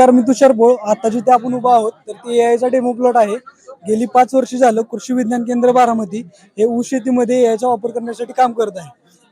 नमस्कार मी तुषार बोळ. आता जिथे आपण उभा आहोत तर ते एआयचा डेमो प्लॉट आहे. गेली पाच वर्ष झालं कृषी विज्ञान केंद्र बारामती हे ऊस शेतीमध्ये एआयचा वापर करण्यासाठी काम करत आहे.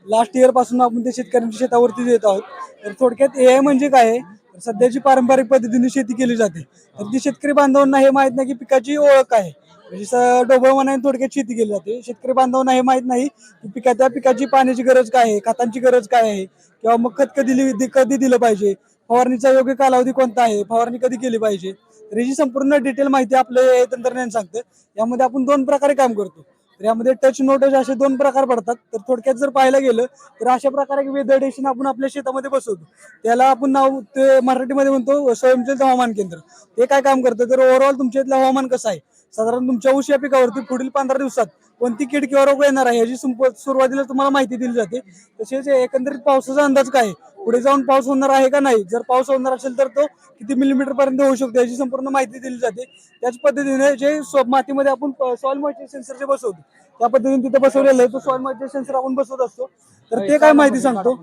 लास्ट इयरपासून आपण ते शेतकऱ्यांच्या शेतावरती देत आहोत. तर थोडक्यात एआय म्हणजे काय आहे? तर सध्याची पारंपरिक पद्धतीने शेती केली जाते. तर ती शेतकरी बांधवांना हे माहीत नाही की पिकाची ओळख आहे. म्हणजे स- थोडक्यात शेती केली जाते. शेतकरी बांधवांना हे माहीत नाही की पिका त्या पिकाची पाण्याची गरज काय आहे खतांची गरज काय आहे? किंवा मग खत कधी दिली कधी दिलं पाहिजे? फवारणीचा योग्य कालावधी कोणता आहे? फवारणी कधी केली पाहिजे? तर याची संपूर्ण डिटेल माहिती आपलं तंत्रज्ञान सांगतं. यामध्ये आपण दोन प्रकारे काम करतो. तर यामध्ये टच नो टच असे दोन प्रकार पडतात. तर थोडक्यात जर पाहायला गेलं तर अशा प्रकारे वेदर्डेशन आपण आपल्या शेतामध्ये बसवतो. त्याला आपण नाव ते मराठीमध्ये म्हणतो स्वयंचलित हवामान केंद्र. ते काय काम करतं? तर ओव्हरऑल तुमच्या इथलं हवामान कसं आहे? साधारण तुमच्या ऊस या पिकावरती पुढील पंधरा दिवसात कोणती कीड किंवा रोग येणार आहे याची सुरुवातीला तुम्हाला माहिती दिली जाते. तसेच एकंदरीत पावसाचा अंदाज काय पुढे जाऊन पाऊस होणार आहे का नाही? जर पाऊस होणार असेल तर तो किती मिलीमीटर पर्यंत होऊ शकतो याची संपूर्ण माहिती दिली जाते. त्याच पद्धतीने जे मातीमध्ये आपण सॉइल मॉइचर सेन्सर जे बसवतो त्या पद्धतीने तिथे बसवलेलं आहे. तो सॉइल मॉइचर सेन्सर आपण बसवत असतो. तर ते काय माहिती सांगतो?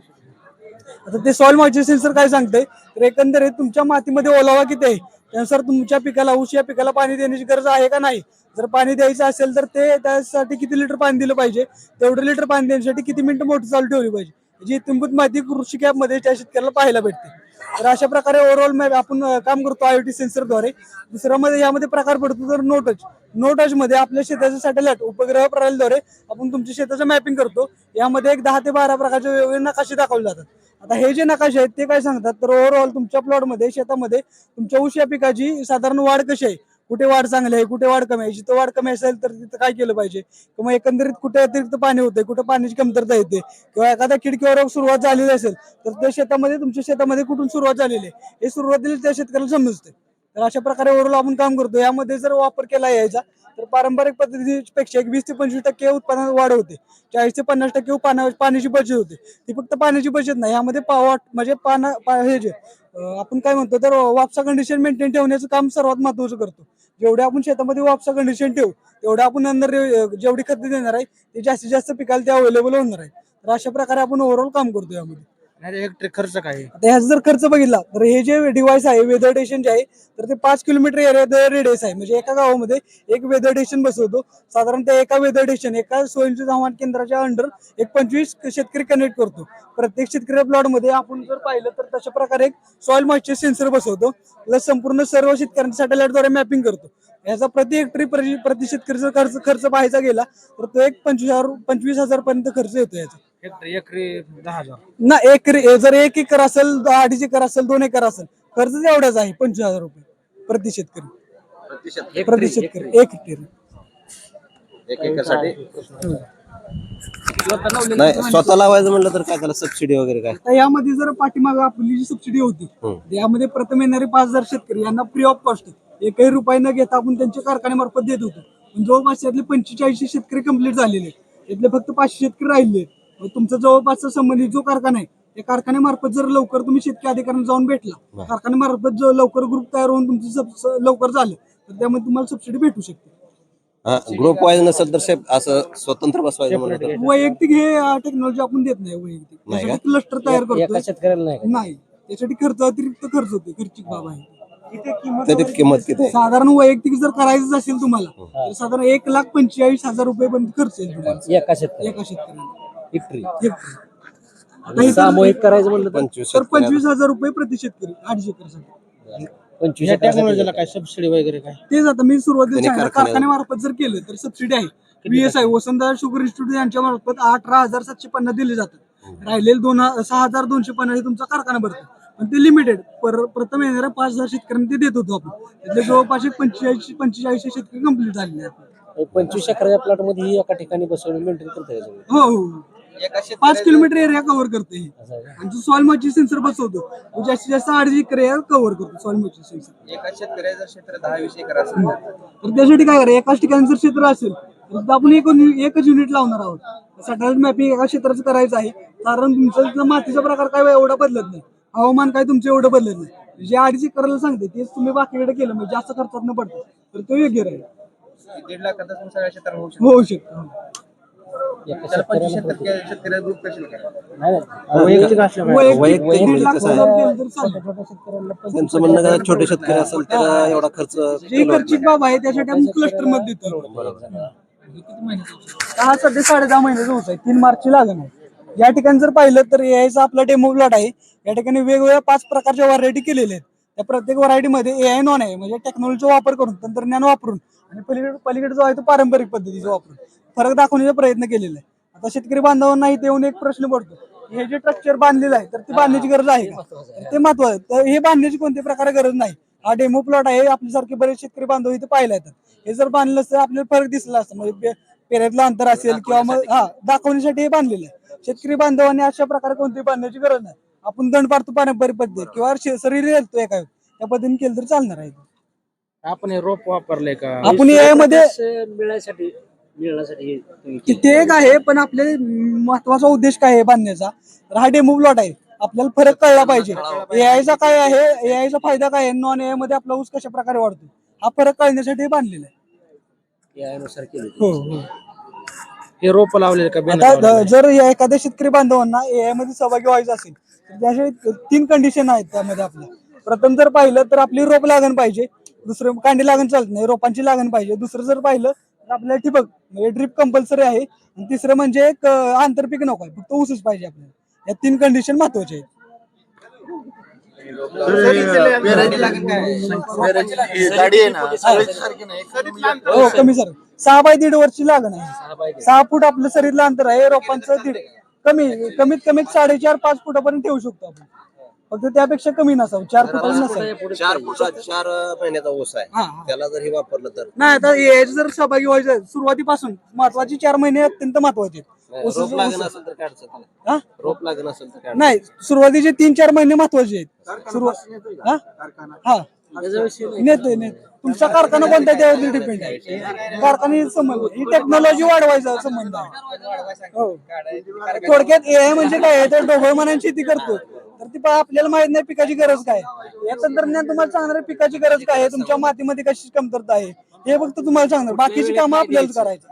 आता ते सॉइल मॉइचर सेन्सर काय सांगते तर एकंदरीत तुमच्या मातीमध्ये ओलावा किती आहे? त्यानुसार तुमच्या पिकाला ऊस या पिकाला पाणी देण्याची गरज आहे का नाही? जर पाणी द्यायचं असेल तर ते त्यासाठी किती लिटर पाणी दिलं पाहिजे? तेवढं लिटर पाणी देण्यासाठी किती मिनिटं मोटर चालू ठेवली पाहिजे? जी तुंबूत माहिती कृषी कॅपमध्ये त्या शेतकऱ्याला पाहायला भेटते. तर अशा प्रकारे ओव्हरऑल मॅप आपण काम करतो आयओटी सेन्सरद्वारे दुसरा मध्ये यामध्ये प्रकार पडतो तर नो टच नो टच मध्ये आपल्या शेताच्या सॅटेलाइट उपग्रह प्रणालीद्वारे आपण तुमच्या शेताचं मॅपिंग करतो. यामध्ये एक दहा ते बारा प्रकारचे वेगवेगळे नकाशे दाखवले जातात. आता हे जे नकाशे आहेत ते काय सांगतात? तर ओव्हरऑल तुमच्या प्लॉटमध्ये शेतामध्ये तुमच्या ऊस या पिकाची साधारण वाढ कशी आहे? कुठे वाढ चांगली आहे कुठे वाढ कमी आहे? जिथं वाढ कमी असेल तर तिथं काय केलं पाहिजे? किंवा एकंदरीत कुठे अतिरिक्त पाणी होते कुठे पाण्याची कमतरता येते? किंवा एखाद्या खिडकीवर सुरुवात झालेली असेल तर त्या शेतामध्ये तुमच्या शेतामध्ये कुठून सुरुवात झालेली आहे? हे सुरुवातीला त्या शेतकऱ्याला समजते तर अशा प्रकारे ओव्हरऑल आपण काम करतो. यामध्ये जर वापर केला यायचा तर पारंपरिक पद्धतीपेक्षा एक वीस ते पंचवीस टक्के उत्पादनात वाढ होते. चाळीस ते पन्नास टक्के पाण्याची बचत होते. ती फक्त पाण्याची बचत नाही यामध्ये पावा म्हणजे पाना हे जे आपण काय म्हणतो तर वापसा कंडिशन मेंटेन ठेवण्याचं काम सर्वात महत्वाचं करतो. जेवढे आपण शेतामध्ये वापसा कंडिशन ठेवू तेवढे आपण नंतर जेवढी खत देणार आहे ते जास्तीत जास्त पिकाला ते अवेलेबल होणार आहे. तर अशा प्रकारे आपण ओव्हरऑल काम करतो यामध्ये. इलेक्ट्रिक खर्च काय? आहे? आता ह्याचा जर खर्च बघितला तर हे जे डिव्हाइस आहे वेदर स्टेशन जे आहे तर ते पाच किलोमीटर एरिया रेडियस आहे. म्हणजे एका गावामध्ये एक वेदर स्टेशन बसवतो. साधारणतः एका वेदर स्टेशन एका स्वयंचलित हवामान केंद्राच्या अंडर एक पंचवीस शेतकरी कनेक्ट करतो. प्रत्येक शेतकरी प्लॉटमध्ये आपण जर पाहिलं तर तशा प्रकारे एक सॉइल मॉइश्चर सेन्सर बसवतो. प्लस संपूर्ण सर्व शेतकऱ्यांच्या सॅटेलाइटद्वारे मॅपिंग करतो. याचा प्रति हेक्टरी प्रति प्रति शेतकरीचा खर्च खर्च पाहायचा गेला तर तो एक पंचवीस हजार पंचवीस हजार पर्यंत खर्च येतो याचा. एकरी दहा हजार. ना एक जर एक एकर असेल अडीच एकर असेल दोन एकर असेल खर्च एवढाच आहे पंचवीस हजार रुपये. प्रति शेतकरी. प्रति शेतकरी. एक हेक्टर एक एकरसाठी नाही स्वतः लावायचं म्हणलं तर काय त्याला सबसिडी वगैरे काय? तर यामध्ये जर पाठीमागे आपली जी सबसिडी होती हम्म. यामध्ये प्रथम येणारे पाच हजार शेतकरी. यांना फ्री ऑफ कॉस्ट एकही रुपये न घेता आपण त्यांच्या कारखान्यामार्फत देत होतो. पण जवळपास यातले पंचेचाळीस शेतकरी कंप्लीट झालेले आहेत. यातले फक्त पाचशे शेतकरी राहिले आहेत. तुमचा जवळपासचा संबंधित जो कारखाना आहे त्या कारखान्यामार्फत जर लवकर तुम्ही शेतकरी अधिकाऱ्यांना जाऊन भेटला कारखान्यामार्फत जर लवकर ग्रुप तयार होऊन तुमचं लवकर झालं तर त्यामध्ये तुम्हाला सबसिडी भेटू शकते. ग्रुप वाईज नसेल तर शेप असं स्वतंत्र बसवायचं वैयक्तिक हे टेक्नॉलॉजी आपण देत नाही वैयक्तिक. क्लस्टर तयार एका करतो शेतकऱ्याला नाही त्यासाठी खर्च अतिरिक्त खर्च होते खर्चिक बाब आहे. किंमत किती आहे? साधारण वैयक्तिक जर करायचं असेल तुम्हाला तर साधारण एक लाख पंचेचाळीस हजार रुपये पर्यंत खर्च येईल तुम्हाला. एका शेतकऱ्याला. एका शेतकऱ्याला. हेक्टरी सामूहिक करायचं म्हणलं तर? पंचवीस तर शेतकऱ्याला. पंचवीस हजार रुपये प्रति शेतकरी आठ एकरसाठी. पंचवीस टेक्नॉलॉजीला काय सबसिडी वगैरे काय? तेच आता मी सुरुवातीला सांगितलं, कारखान्यामार्फत जर केलं तर सबसिडी आहे. व्हीएसआय वसंतदार शुगर इन्स्टिट्यूट यांच्या मार्फत अठरा हजार सातशे पन्नास दिले जातात. राहिलेले दोन ह- सहा हजार दोनशे पन्नास हे तुमचा कारखाना भरतो. पण ते लिमिटेड प्रथम येणाऱ्या पाच हजार शेतकऱ्यांना ते देत होतो आपण. त्यातले जवळपास एक पंचेचाळीस पंचेचाळीस शेतकरी कंप्लीट झालेले आहेत. हे पंचवीस एकराच्या प्लॉटमध्ये ही एका ठिकाणी बसवून मेंटेन करता येईल सगळं. हो हो. पाच किलोमीटर एरिया कव्हर करते हे. आणि जो सॉइल मच्छी सेन्सर बसवतो तो जास्तीत जास्त अडीच एकर एरिया कव्हर करतो सॉइल मच्छी सेन्सर एका शेतकऱ्याचं क्षेत्र दहा वीस एकर असेल तर त्यासाठी काय करा एकाच ठिकाणी जर क्षेत्र असेल तर आपण एक एकच युनिट लावणार आहोत. सॅटेलाइट मॅपिंग एका क्षेत्राचं करायचं आहे. कारण तुमचं मातीचा प्रकार काय एवढा बदलत नाही. हवामान काय तुमचं एवढं बदलत नाही. जे अडीच करायला सांगते तेच तुम्ही बाकीकडे केलं म्हणजे जास्त खर्चात न पडतं. तर तो योग्य राहील. दीड लाखात सगळ्या क्षेत्रात होऊ शकतो. त्याला टक्के शेतकऱ्याला ग्रुप. वैयक्तिक असल्यामुळे वैयक्तिक कसं आहे? तर पण त्यांचं म्हणणं काय छोटे शेतकरी असेल त्याला एवढा खर्च जी खर्चिक बाब आहे त्यासाठी आम्ही क्लस्टरमध्ये देतो. हा सध्या साडे दहा महिन्याचा ऊस आहे. तीन मार्चची लागण आहे. या ठिकाणी जर पाहिलं तर याचा आपला डेमो प्लॉट आहे. या ठिकाणी वेगवेगळ्या पाच प्रकारच्या व्हरायटी केलेल्या आहेत. त्या प्रत्येक व्हरायटीमध्ये ए आय नॉन आहे. म्हणजे टेक्नॉलॉजीचा वापर करून तंत्रज्ञान वापरून आणि पलीकडे पलीकडे जो आहे तो पारंपरिक पद्धतीचा वापरून. फरक दाखवण्याचा प्रयत्न केलेला आहे. आता शेतकरी बांधवांना इथे येऊन एक प्रश्न पडतो. हे जे स्ट्रक्चर बांधलेलं आहे तर ती बांधण्याची गरज आहे का? तर ते महत्वाचं आहे. तर हे बांधण्याची कोणत्या प्रकारे गरज नाही? हा डेमो प्लॉट आहे आपल्यासारखे बरेच शेतकरी बांधव इथे पाहिला येतात हे जर बांधलं असतं आपल्याला फरक दिसला असतं. म्हणजे पे- पेऱ्यातलं अंतर असेल किंवा मग हा दाखवण्यासाठी हे बांधलेलं आहे. शेतकरी बांधवांनी अशा प्रकारे कोणती बांधण्याची गरज नाही. आपण दंड पाडतो पारंपरिक पद्धत किंवा शरीर येतो एका त्या पद्धतीने केलं तर चालणार आहे. आपण हे रोप वापरले का? आपण यामध्ये मिळण्यासाठी मिळण्यासाठी की ते एक आहे पण आपले महत्त्वाचा उद्देश काय आहे बांधण्याचा? तर हा डेमो प्लॉट आहे. आपल्याला फरक कळला पाहिजे. एआयचा काय आहे एआयचा फायदा काय आहे? नॉन एआयमध्ये आपला ऊस कशा प्रकारे वाढतो? हा फरक कळण्यासाठी हे बांधलेला आहे. केले हो हो. हे रोप लावले का? बिना आता लावलेले? द- जर या एखाद्या शेतकरी बांधवांना एआयमध्ये सहभागी व्हायचं असेल त्याचे तीन कंडिशन आहेत त्यामध्ये आपल्या. प्रथम जर पाहिलं तर आपली रोप लागण पाहिजे दुसरं कांडी लागण चालत नाही रोपांची लागण पाहिजे. दुसरं जर पाहिलं तर आपल्याला ठिबक म्हणजे ड्रिप कंपल्सरी आहे. आणि तिसरं म्हणजे एक आंतरपीक नको आहे फक्त ऊसच पाहिजे आपल्याला. या तीन कंडिशन महत्त्वाचे आहेत. हो कमी सर सहा बाय दीड वर्षी लागण आहे. सहा फूट आपलं शरीरला अंतर आहे रोपांचं दीड. कमी कमीत कमी साडेचार पाच फुटापर्यंत ठेवू शकतो आपण. फक्त त्यापेक्षा कमी नसावं चार फुटाला नसावं. चार फुटा चार महिन्याचा हा, आहे. हा. त्याला जर हे वापरलं तर? नाही आता यायचं जर सहभागी व्हायचं आहे, सुरुवातीपासून महत्त्वाचे चार महिने अत्यंत महत्त्वाचे आहेत. रोप लागण असेल तर नाही. हा? रोप लागण असेल तर नाही सुरुवातीचे तीन चार महिने महत्त्वाचे आहेत. सुरुवात हा? हा. नेते नेते तुमचा कारखाना कोणता त्यावरती डिपेंड आहे? कारखाना संबंध. ही टेक्नॉलॉजी वाढवायचा संबंध आहे. हो. थोडक्यात आय म्हणजे काय आहे? तर ढोबळमानाने शेती करतो. तर ती आपल्याला माहीत नाही पिकाची गरज काय या तंत्रज्ञान तुम्हाला सांगणार पिकाची गरज काय आहे. तुमच्या मातीमध्ये कशी कमतरता आहे. हे फक्त तुम्हाला सांगणार. बाकीची कामं आपल्यालाच करायचं.